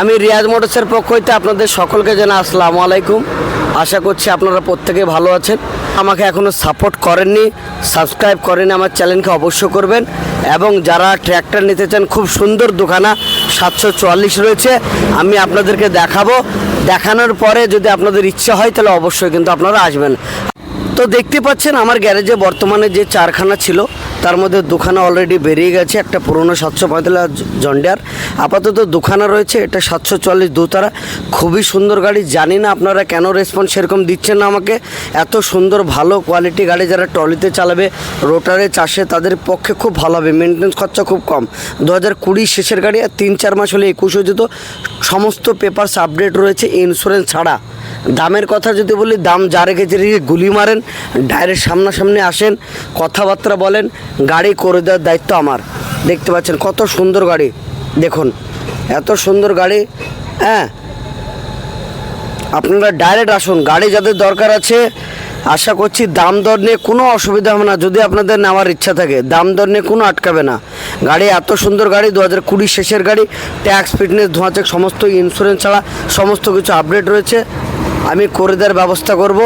আমি রিয়াজ মোটরসের পক্ষ হইতে আপনাদের সকলকে জানা আসসালামু আলাইকুম। আশা করছি আপনারা প্রত্যেকে ভালো আছেন। আমাকে এখনও সাপোর্ট করেননি, সাবস্ক্রাইব করেনি আমার চ্যানেলকে অবশ্য করবেন। এবং যারা ট্র্যাক্টর নিতে চান, খুব সুন্দর দোকানা সাতশো চুয়াল্লিশ রয়েছে, আমি আপনাদেরকে দেখাবো। দেখানোর পরে যদি আপনাদের ইচ্ছা হয়, তাহলে অবশ্যই কিন্তু আপনারা আসবেন। তো দেখতে পাচ্ছেন, আমার গ্যারেজে বর্তমানে যে চারখানা ছিল তার মধ্যে দুখানা অলরেডি বেরিয়ে গেছে, একটা পুরনো সাতশো পঁয়তাল্লিশ জন্ডিয়ার। আপাতত দুখানা রয়েছে, এটা সাতশো চল্লিশ দুতারা। খুবই সুন্দর গাড়ি, জানি না আপনারা কেন রেসপন্স সেরকম দিচ্ছেন না আমাকে। এত সুন্দর, ভালো কোয়ালিটি গাড়ি যারা ট্রলিতে চালাবে রোটারে চাষে, তাদের পক্ষে খুব ভালো হবে। মেনটেন্স খরচা খুব কম। দু হাজার কুড়ি শেষের গাড়ি আর তিন চার মাস হলে একুশ হয়ে যেত। সমস্ত পেপারস আপডেট রয়েছে ইন্স্যুরেন্স ছাড়া। দামের কথা যদি বলি, দাম যা রেখেছে রেখে গুলি মারেন ডাইরেক্ট সামনাসামনি আসেন, কথাবার্তা বলেন, গাড়ি করে দেওয়ার দায়িত্ব আমার। দেখতে পাচ্ছেন কত সুন্দর গাড়ি। দেখুন, এত সুন্দর গাড়ি হ্যাঁ। আপনারা ডাইরেক্ট আসুন, গাড়ি যাদের দরকার আছে, আশা করছি দাম দর নিয়ে কোনো অসুবিধা হবে না, যদি আপনাদের নেওয়ার ইচ্ছা থাকে। দাম দর নিয়ে কোনো আটকাবে না। গাড়ি এত সুন্দর গাড়ি দু হাজার কুড়ি শেষের গাড়ি ট্যাক্স ফিটনেস ধোঁয়া চেক সমস্ত ইন্স্যুরেন্স ছাড়া সমস্ত কিছু আপডেট রয়েছে। আমি করে দেওয়ার ব্যবস্থা করব।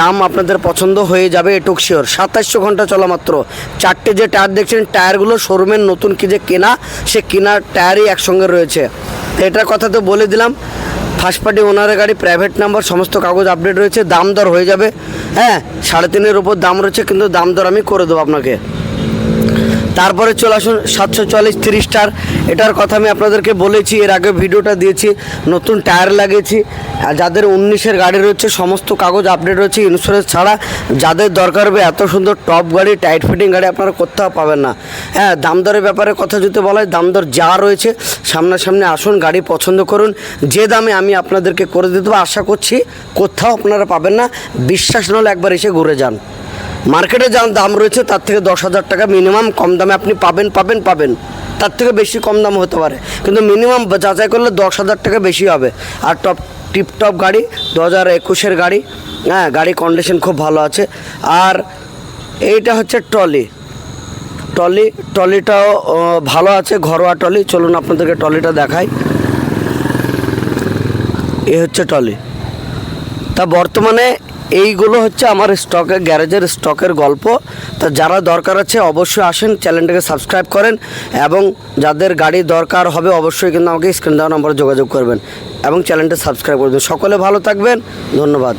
দাম আপনাদের পছন্দ হয়ে যাবে, এটুক শিওর সাতাশশো ঘণ্টা চলা মাত্র। চারটে যে টায়ার দেখছেন, টায়ারগুলো শোরুমের নতুন কি যে কেনা, সে কেনার টায়ারই একসঙ্গে রয়েছে। এটার কথা তো বলে দিলাম। ফার্স্ট পার্টি ওনারের গাড়ি প্রাইভেট নাম্বার সমস্ত কাগজ আপডেট রয়েছে। দাম দর হয়ে যাবে। হ্যাঁ সাড়ে তিনের উপর দাম রয়েছে, কিন্তু দাম দর আমি করে দেবো আপনাকে। তারপরে চলে আসুন সাতশো চল্লিশ থ্রি স্টার এটার কথা আমি আপনাদেরকে বলেছি, এর আগে ভিডিওটা দিয়েছি, নতুন টায়ার লাগিয়েছি। যাদের উনিশের গাড়ি রয়েছে, সমস্ত কাগজ আপডেট রয়েছে ইন্স্যুরেন্স ছাড়া যাদের দরকার হবে, এত সুন্দর টপ গাড়ি টাইট ফিটিং গাড়ি আপনারা কোথাও পাবেন না। হ্যাঁ দাম দরের ব্যাপারে কথা যদি বলা হয়, দাম দর যা রয়েছে, সামনাসামনি আসুন, গাড়ি পছন্দ করুন। যে দামে আমি আপনাদেরকে করে দিতে আশা করছি কোথাও আপনারা পাবেন না। বিশ্বাস না হলে একবার এসে ঘুরে যান। মার্কেটে যা দাম রয়েছে, তার থেকে দশ হাজার টাকা মিনিমাম কম দামে আপনি পাবেন পাবেন পাবেন। তার থেকে বেশি কম দাম হতে পারে। কিন্তু মিনিমাম যাচাই করলে দশ হাজার টাকা বেশি হবে। আর টপ টিপটপ গাড়ি, দু হাজার একুশের গাড়ি হ্যাঁ গাড়ি কন্ডিশন খুব ভালো আছে। আর এইটা হচ্ছে ট্রলি ট্রলি ট্রলিটাও ভালো আছে, ঘরোয়া ট্রলি চলুন আপনাদেরকে ট্রলিটা দেখাই। এ হচ্ছে ট্রলি তা বর্তমানে এইগুলো হচ্ছে আমার স্টকের গ্যারেজের স্টকের গল্প। তা যারা দরকার আছে অবশ্যই আসেন চ্যানেলটাকে সাবস্ক্রাইব করেন এবং যাদের গাড়ি দরকার হবে অবশ্যই কিন্তু আমাকে স্ক্রিন দেওয়া নম্বরে যোগাযোগ করবেন এবং চ্যানেলটা সাবস্ক্রাইব করবেন সকলে ভালো থাকবেন, ধন্যবাদ।